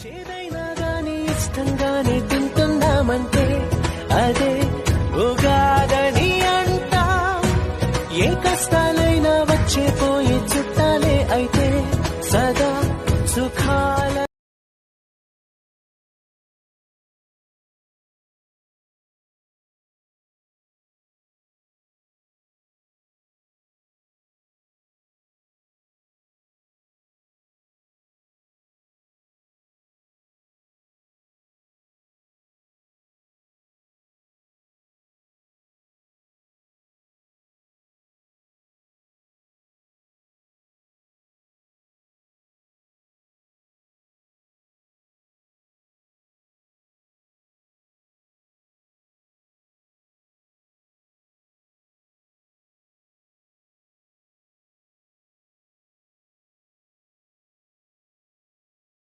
చేదైనా కానీ ఇష్టంగానే తింటున్నామంటే అదే ఉగాదని అంటా. ఏ కష్టాలైనా వచ్చే పోయే చుట్టాలే అయితే సదా సుఖా